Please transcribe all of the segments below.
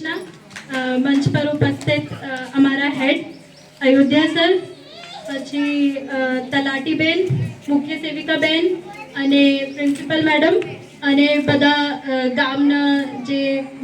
ના મંચ પર ઉપસ્થિત અમારા હેડ અયોધ્યા સર, પછી તલાટીબેન, મુખ્ય સેવિકાબેન અને પ્રિન્સિપલ મેડમ અને બધા ગામના જે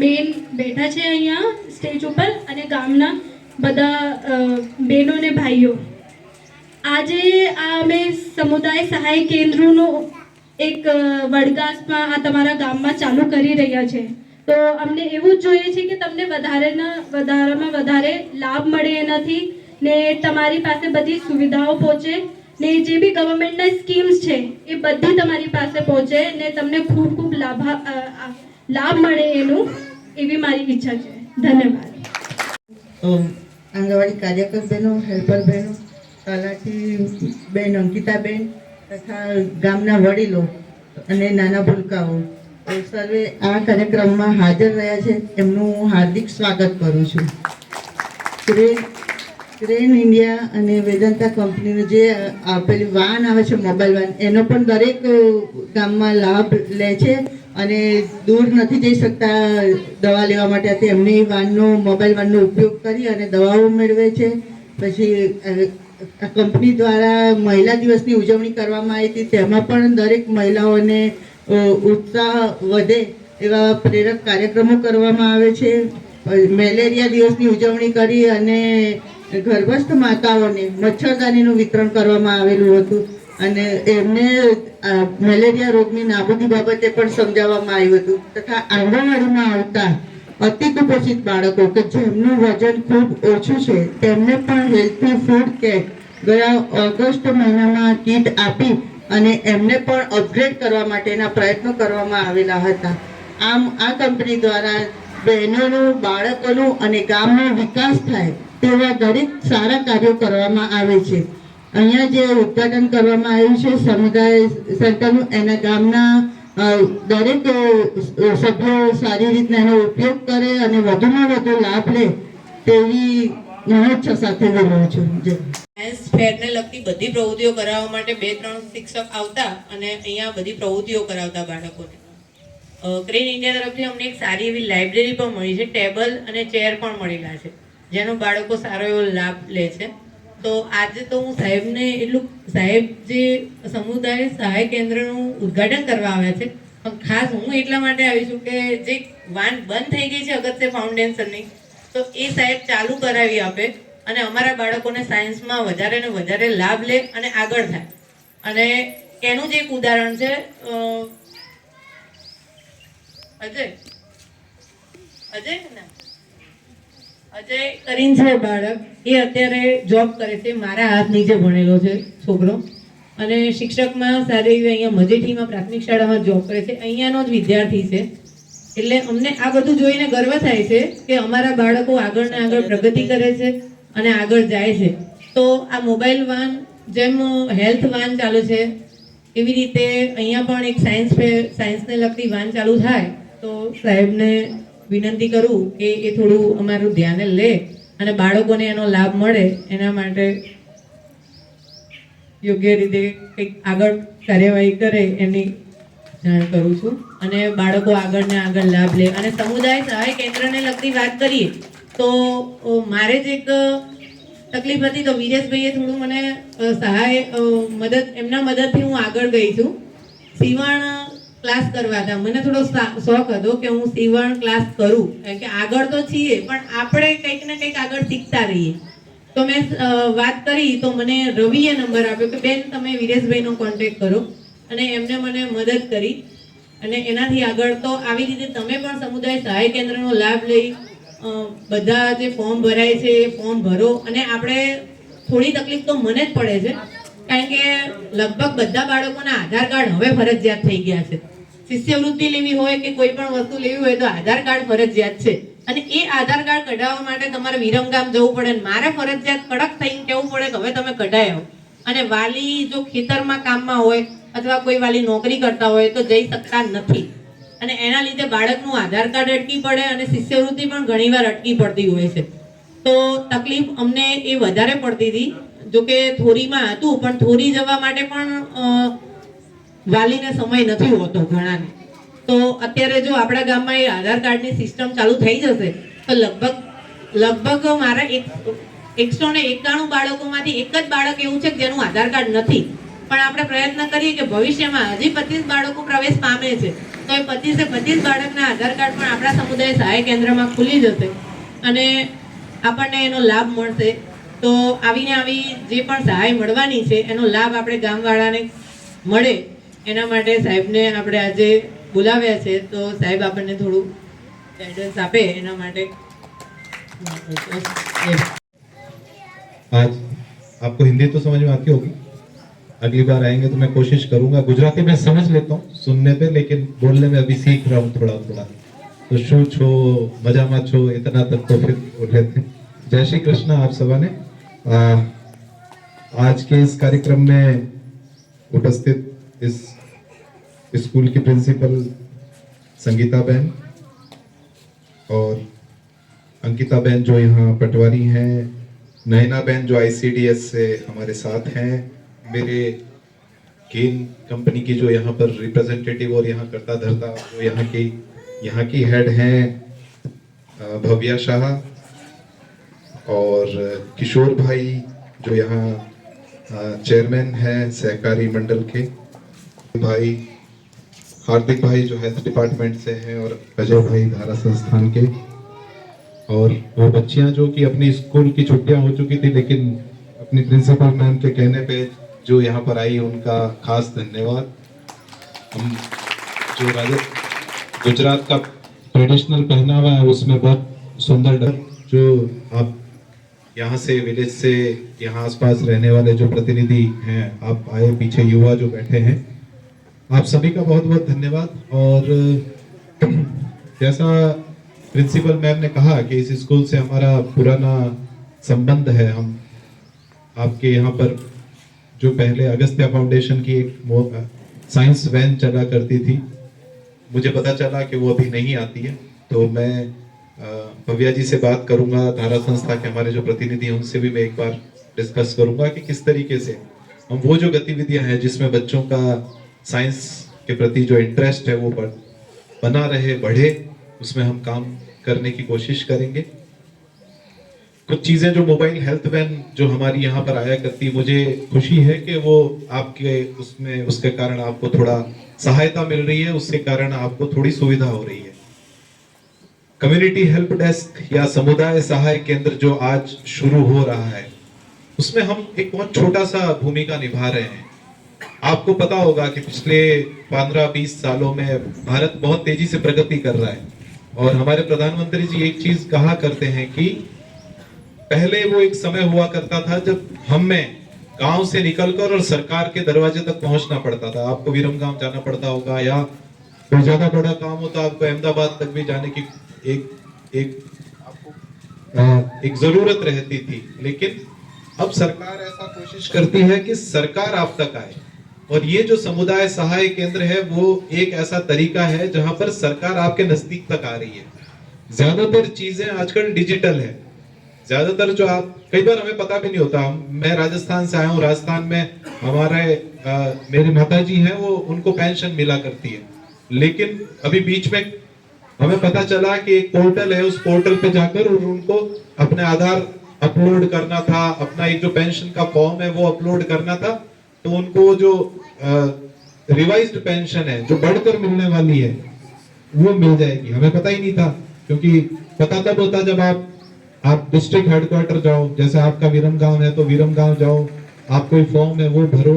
મેન બેઠા છે અહીંયા સ્ટેજ ઉપર અને ગામના બધા બહેનો અને ભાઈઓ. આજે આ અમે સમુદાય સહાય કેન્દ્રનું એક વડગાસમાં આ તમારા ગામમાં ચાલુ કરી રહ્યા છે. તો અમને એવું જ જોઈએ છે કે તમને વધારેના વધારામાં વધારે લાભ મળે એનાથી ને તમારી પાસે બધી સુવિધાઓ પહોંચે ને જે બી ગવર્મેન્ટના સ્કીમ્સ છે એ બધી તમારી પાસે પહોંચે ને તમને ખૂબ ખૂબ લાભ લાભ મળે એનું એવી મારી ઈચ્છા છે. ધન્યવાદ. આંગણવાડી કાર્યકર બહેનો, હેલ્પર બહેનો, તલાટી બેન અંકિતાબેન તથા ગામના વડીલો અને નાના ભૂલકાઓ. સર્વે આ કાર્યક્રમમાં હાજર રહ્યા છે. એમનું હું હાર્દિક સ્વાગત કરું છું. ક્રેન ઇન્ડિયા અને વેદાંતા કંપનીનું જે આપેલી વાન આવે છે મોબાઈલ વાન એનો પણ દરેક ગામમાં લાભ લે છે અને દૂર નથી જઈ શકતા દવા લેવા માટે. એમની વાનનો મોબાઈલ વાનનો ઉપયોગ કરી અને દવાઓ મેળવે છે. પછી કંપની દ્વારા મહિલા દિવસની ઉજવણી કરવામાં આવી હતી. તેમાં પણ દરેક મહિલાઓને ઉત્સાહ વધે એવા પ્રેરક કાર્યક્રમો કરવામાં આવે છે. મેલેરિયા દિવસની ઉજવણી કરી અને ગર્ભસ્થ માતાઓને મચ્છરદાનીનું વિતરણ કરવામાં આવેલું હતું. અને એમને મેલેરિયા રોગની નાબૂદી બાબતે પણ સમજાવવામાં આવ્યું હતું. તથા આંગણવાડીમાં આવતા અતિ કુપોષિત બાળકો કે જેમનું વજન ખૂબ ઓછું છે, તેમને પણ હેલ્થી ફૂડ કેટ ગયા ઓગસ્ટ મહિનામાં કીટ આપી અને એમને પણ અપગ્રેડ કરવા માટેના પ્રયત્નો કરવામાં આવેલા હતા. આમ, આ કંપની દ્વારા બહેનોનું, બાળકોનું અને ગામનો વિકાસ થાય તેવા દરેક સારા કાર્યો કરવામાં આવે છે. અહીંયા જે ઉદઘાટન કરવામાં આવ્યું છે, સમુદાય સેન્ટરનું, એના ગામના દરેક સભ્યો સારી રીતના એનો ઉપયોગ કરે અને વધુમાં વધુ લાભ લે તેવી મનોચ્છા સાથે બોલું છું. જય ફેરને લગતી બધી પ્રવૃત્તિઓ કરાવવા માટે બે, ત્રણ શિક્ષક આવતા અને અહીંયા બધી પ્રવૃત્તિઓ કરાવતા બાળકોને. ક્રેન ઇન્ડિયા તરફથી અમને એક સારી એવી લાઇબ્રેરી પણ મળી છે, ટેબલ અને ચેર પણ મળેલા છે, જેનો બાળકો સારો એવો લાભ લે છે. તો આજે તો હું સાહેબને એટલું, સાહેબ જે સમુદાય સહાય કેન્દ્રનું ઉદ્ઘાટન કરવા આવ્યા છે, પણ ખાસ હું એટલા માટે આવી છું કે જે વાન બંધ થઈ ગઈ છે અગત્ય ફાઉન્ડેશનની, તો એ સાહેબ ચાલુ કરાવી આપે. અને અમારા બાળકોને સાયન્સમાં વધારે ને વધારે લાભ લે અને આગળ થાય. અને એનું જ એક ઉદાહરણ છે અજય. અજય અજય કરીને છે બાળક. એ અત્યારે જોબ કરે છે, મારા હાથ નીચે ભણેલો છે છોકરો. અને શિક્ષકમાં સારી એવી અહીંયા મજેઠીમાં પ્રાથમિક શાળામાં જોબ કરે છે. અહીંયાનો જ વિદ્યાર્થી છે. એટલે અમને આ બધું જોઈને ગર્વ થાય છે કે અમારા બાળકો આગળ ને આગળ પ્રગતિ કરે છે. અને આગળ જાય છે. તો આ મોબાઈલ વાન, જેમ હેલ્થ વાન ચાલુ છે, એવી રીતે અહીંયા પણ એક સાયન્સ સાયન્સને લગતી વાન ચાલુ થાય, તો સાહેબને વિનંતી કરું કે એ થોડું અમારું ધ્યાને લે અને બાળકોને એનો લાભ મળે, એના માટે યોગ્ય રીતે કંઈક આગળ કાર્યવાહી કરે એની જાણ કરું છું. અને બાળકો આગળ ને આગળ લાભ લે. અને સમુદાય સહાય કેન્દ્રને લગતી વાત કરીએ તો મારે જ એક તકલીફ હતી તો વિરેશભાઈએ થોડું મને સહાય મદદ, એમના મદદથી હું આગળ ગઈ છું. સીવણ ક્લાસ કરવા હતા. મને થોડો શોખ હતો કે હું સીવણ ક્લાસ કરું. કારણ કે આગળ તો છીએ, પણ આપણે કંઈક ને કંઈક આગળ શીખતા રહીએ. તો મેં વાત કરી તો મને રવિએ નંબર આપ્યો કે, બેન, તમે વિરેશભાઈનો કોન્ટેક્ટ કરો. અને એમને મને મદદ કરી. અને એનાથી આગળ તો આવી રીતે તમે પણ સમુદાય સહાય કેન્દ્રનો લાભ લઈ બધા જે ફોર્મ ભરાય છે એ ફોર્મ ભરો અને આપણે થોડી તકલીફ તો મને જ પડે છે, કારણ કે લગભગ બધા બાળકોના આધાર કાર્ડ હવે ફરજિયાત થઈ ગયા છે. શિષ્યવૃત્તિ લેવી હોય કે કોઈ પણ વસ્તુ લેવી હોય તો આધાર કાર્ડ ફરજિયાત છે. અને એ આધાર કાર્ડ કઢાવવા માટે તમારે વિરમગામ જવું પડે મારે ફરજિયાત કડક થઈને કહેવું પડે કે હવે તમે કઢાયો અને વાલી જો ખેતરમાં કામમાં હોય અથવા કોઈ વાલી નોકરી કરતા હોય તો જઈ શકતા નથી. અને એના લીધે બાળકનું આધાર કાર્ડ અટકી પડે અને શિષ્યવૃત્તિ પણ ઘણીવાર અટકી પડતી હોય છે. તો તકલીફ અમને એ વધારે પડતી હતી, જોકે થોરીમાં હતું, પણ થોરી જવા માટે પણ વાલીને સમય નથી હોતો ઘણાને. તો અત્યારે જો આપણા ગામમાં એ આધાર કાર્ડની સિસ્ટમ ચાલુ થઈ જશે, તો લગભગ લગભગ મારા એક, એકસો ને એકાણું બાળકોમાંથી એક જ બાળક એવું છે કે જેનું આધાર કાર્ડ નથી. પણ આપણે પ્રયત્ન કરીએ કે ભવિષ્યમાં હજી પચીસ બાળકો પ્રવેશ પામે છે. તો એ પચીસે પચીસ બાળકના આધાર કાર્ડ પણ આપણા સમુદાય સહાય કેન્દ્રમાં ખુલી જશે અને આપણને એનો લાભ મળશે તો આવીને આવી જે પણ સહાય મળવાની છે એનો લાભ આપણે ગામવાળાને મળે એના માટે સાહેબને આપણે આજે બોલાવ્યા છે તો સાહેબ આપણને થોડું ગાઈડન્સ આપે એના માટે आज आपको हिंदी तो समझ में आती होगी अगली बार आएँगे तो मैं कोशिश करूँगा। गुजराती में समझ लेता हूँ सुनने पे लेकिन बोलने में अभी सीख रहा हूँ थोड़ा थोड़ा। तो शू छो मज़ा मत छो इतना तक तो फिर लेते हैं जय श्री कृष्ण आप सभा ने। आ, आज के इस कार्यक्रम में उपस्थित इस स्कूल की प्रिंसिपल संगीता बहन और अंकिता बहन जो यहाँ पटवारी हैं नैना बहन जो आईसीडीएस से हमारे साथ हैं मेरे केन कंपनी की जो यहाँ पर रिप्रेजेंटेटिव और यहाँ करता धरता जो यहाँ की यहाँ की हेड हैं भव्या शाह और किशोर भाई जो यहाँ चेयरमैन हैं, सहकारी मंडल के। भाई, हार्दिक भाई जो हेल्थ डिपार्टमेंट से हैं और अजय भाई धारा संस्थान के। और वो बच्चियाँ जो कि अपनी स्कूल की छुट्टियाँ हो चुकी थी, लेकिन अपनी प्रिंसिपल मैम के कहने पे जो यहाँ पर आई, उनका खास धन्यवाद। हम जो गुजरात का ट्रेडिशनल पहनावा है, उसमें बहुत सुंदर डर, जो आप यहाँ से विलेज से, यहाँ आसपास रहने वाले जो प्रतिनिधि हैं, आप आए पीछे युवा जो बैठे हैं, आप सभी का बहुत बहुत धन्यवाद। और जैसा प्रिंसिपल मैम ने कहा कि इस स्कूल से हमारा पुराना संबंध है, हम आपके यहाँ पर जो पहले अगस्त्य फाउंडेशन की एक साइंस वैन चला करती थी, मुझे पता चला कि वो अभी नहीं आती है। तो मैं भव्या जी से बात करूँगा, धारा संस्था के हमारे जो प्रतिनिधि हैं, उनसे भी मैं एक बार डिस्कस करूँगा कि किस तरीके से हम वो जो गतिविधियाँ हैं, जिसमें बच्चों का साइंस के प्रति जो इंटरेस्ट है, वो बना रहे, बढ़े, उसमें हम काम करने की कोशिश करेंगे। कुछ चीज़ें जो मोबाइल हेल्थ वैन जो हमारी यहाँ पर आया करती, मुझे खुशी है कि वो आपके उसमें, उसके कारण आपको थोड़ा सहायता मिल रही है, उसके कारण आपको थोड़ी सुविधा हो रही है। कम्युनिटी हेल्प डेस्क या समुदाय सहाय केंद्र जो आज शुरू हो रहा है, उसमें हम एक बहुत छोटा सा भूमिका निभा रहे हैं। आपको पता होगा कि पिछले 15-20 सालों में भारत बहुत तेज़ी से प्रगति कर रहा है। और हमारे प्रधानमंत्री जी एक चीज़ कहा करते हैं कि पहले वो एक समय हुआ करता था जब हमें गाँव से निकलकर और सरकार के दरवाजे तक पहुँचना पड़ता था। आपको विरम गाँव जाना पड़ता होगा या कोई ज़्यादा बड़ा काम हो तो आपको अहमदाबाद तक भी जाने की एक एक अ, एक ज़रूरत रहती थी। लेकिन अब सरकार ऐसा कोशिश करती है कि सरकार आप तक आए। और ये जो समुदाय सहाय केंद्र है वो एक ऐसा तरीका है जहाँ पर सरकार आपके नज़दीक तक आ रही है। ज़्यादातर चीज़ें आजकल डिजिटल है। ज़्यादातर जो आप, कई बार हमें पता भी नहीं होता मैं राजस्थान से आया हूँ, राजस्थान में हमारे मेरी माता जी हैं, वो, उनको पेंशन मिला करती है। लेकिन अभी बीच में हमें पता चला कि एक पोर्टल है, उस पोर्टल पे जाकर और उनको अपने आधार अपलोड करना था, अपना एक जो पेंशन का फॉर्म है, वो अपलोड करना था तो उनको जो रिवाइज्ड पेंशन है, जो बढ़कर मिलने वाली है, वो मिल जाएगी। हमें पता ही नहीं था, क्योंकि पता तब होता जब आप आप डिस्ट्रिक्ट हेडक्वार्टर जाओ, जैसे आपका विरम गाँव है तो विरम गाँव जाओ, आप कोई फॉर्म है, वो भरो,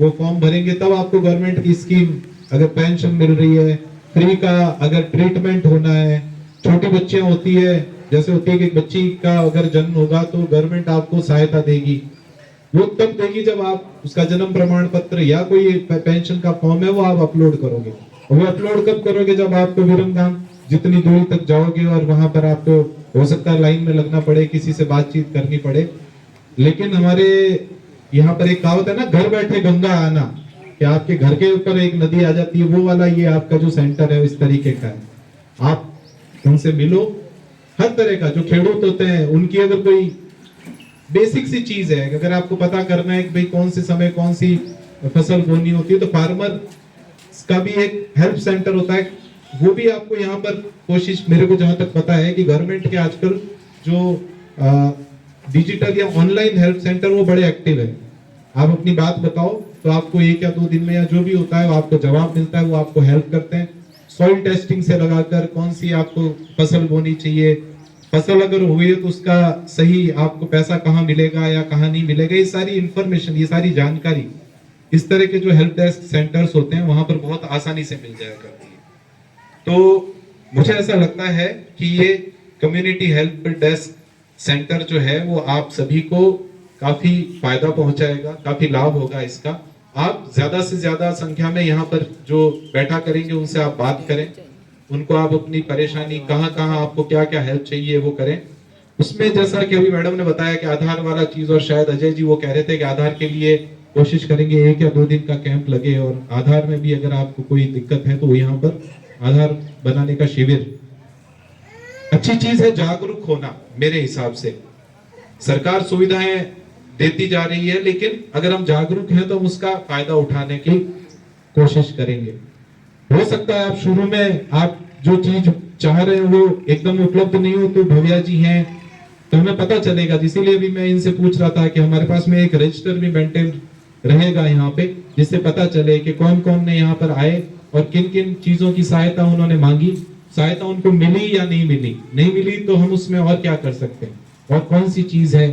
वो फॉर्म भरेंगे, तब आपको गवर्नमेंट की स्कीम अगर पेंशन मिल रही है फ्री का अगर ट्रीटमेंट होना है, छोटी बच्चियाँ होती है, जैसे होती है कि बच्ची का अगर जन्म होगा तो गवर्नमेंट आपको सहायता देगी। वो तब देगी जब आप उसका जन्म प्रमाण पत्र या कोई पेंशन का फॉर्म है, वो आप अपलोड करोगे। वो अपलोड कब करोगे? जब आपको विरमगाम जितनी दूरी तक जाओगे और वहाँ पर आपको हो सकता है लाइन में लगना पड़े, किसी से बातचीत करनी पड़े। लेकिन हमारे यहाँ पर एक कहावत है ना, घर बैठे गंगा आना। कि आपके घर के ऊपर एक नदी आ जाती है, वो वाला ये आपका जो सेंटर है, इस तरीके का है। आप उनसे मिलो, हर तरह का, जो खेडूत होते हैं, उनकी अगर कोई बेसिक सी चीज़ है, अगर आपको पता करना है कि भाई कौन से समय कौन सी फ़सल बोनी होती है तो फार्मर का भी एक हेल्प सेंटर होता है। वो भी आपको यहाँ पर कोशिश, मेरे को जहाँ तक पता है कि गवर्नमेंट के आजकल जो डिजिटल या ऑनलाइन हेल्प सेंटर वो बड़े एक्टिव है। आप अपनी बात बताओ तो आपको एक या दो दिन में या जो भी होता है, वो आपको जवाब मिलता है, वो आपको हेल्प करते हैं। सॉइल टेस्टिंग से लगाकर कौन सी आपको फ़सल बोनी चाहिए? फ़सल अगर हुई है तो उसका सही आपको पैसा कहाँ मिलेगा या कहाँ नहीं मिलेगा, ये सारी इंफॉर्मेशन ये सारी जानकारी, इस तरह के जो हेल्प डेस्क सेंटर्स होते हैं, वहाँ पर बहुत आसानी से मिल है। तो मुझे ऐसा लगता है कि ये कम्युनिटी हेल्प डेस्क सेंटर जो है, वो आप सभी को काफ़ी फ़ायदा पहुंचाएगा, काफ़ी लाभ होगा इसका। आप ज़्यादा से ज़्यादा संख्या में यहाँ पर जो बैठा करेंगे, उनसे आप बात करें। उनको आप अपनी परेशानी, कहाँ कहाँ आपको क्या क्या हेल्प चाहिए, वो करें। उसमें जैसा कि अभी मैडम ने बताया कि आधार वाला चीज़, और शायद अजय जी वो कह रहे थे कि आधार के लिए कोशिश करेंगे, एक या दो दिन का कैंप लगे, और आधार में भी अगर आपको कोई दिक्कत है तो यहाँ पर आधार बनाने का शिविर। अच्छी चीज़ है जागरूक होना, मेरे हिसाब से। सरकार सुविधाएँ देती जा रही है, लेकिन अगर हम जागरूक हैं तो हम उसका फ़ायदा उठाने की कोशिश करेंगे। हो सकता है आप शुरू में आप जो चीज़ चाह रहे हो वो एकदम उपलब्ध नहीं हो तो भव्या जी हैं तो हमें पता चलेगा। इसीलिए भी मैं इनसे पूछ रहा था कि हमारे पास में एक रजिस्टर भी मेंटेन रहेगा यहाँ पे, जिससे पता चले कि कौन कौन ने यहाँ पर आए। और किन किन चीज़ों की सहायता उन्होंने मांगी? सहायता उनको मिली या नहीं मिली? नहीं मिली तो हम उसमें और क्या कर सकते हैं? और कौन सी चीज़ है?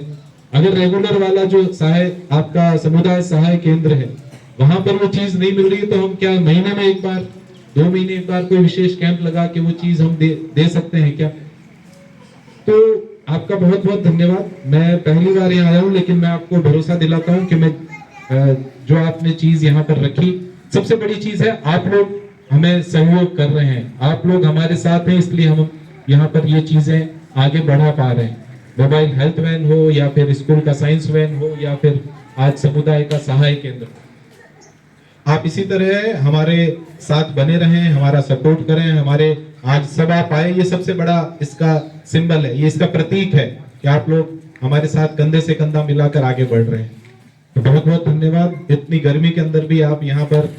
अगर रेगुलर वाला जो सहाय आपका समुदाय सहाय केंद्र है वहाँ पर वो चीज़ नहीं मिल रही तो हम क्या महीने में एक बार दो महीने एक बार कोई विशेष कैंप लगा के वो चीज़ हम दे, दे सकते हैं क्या? तो आपका बहुत बहुत धन्यवाद। मैं पहली बार यहाँ आया हूँ लेकिन मैं आपको भरोसा दिलाता हूँ कि मैं जो आपने चीज़ यहाँ पर रखी सबसे बड़ी चीज़ है, आप लोग हमें सहयोग कर रहे हैं। आप लोग हमारे साथ हैं, इसलिए हम यहाँ पर ये चीज़ें आगे बढ़ा पा रहे हैं। मोबाइल हेल्थ वैन हो, या फिर स्कूल का साइंस वैन हो, या फिर आज समुदाय का सहाय केंद्र आप इसी तरह हमारे साथ बने रहें, हमारा सपोर्ट करें, हमारे आज सब आप आए, ये सबसे बड़ा इसका सिंबल है, ये इसका प्रतीक है कि आप लोग हमारे साथ कंधे से कंधा मिलाकर आगे बढ़ रहे हैं। बहुत बहुत धन्यवाद। इतनी गर्मी के अंदर भी आप यहाँ पर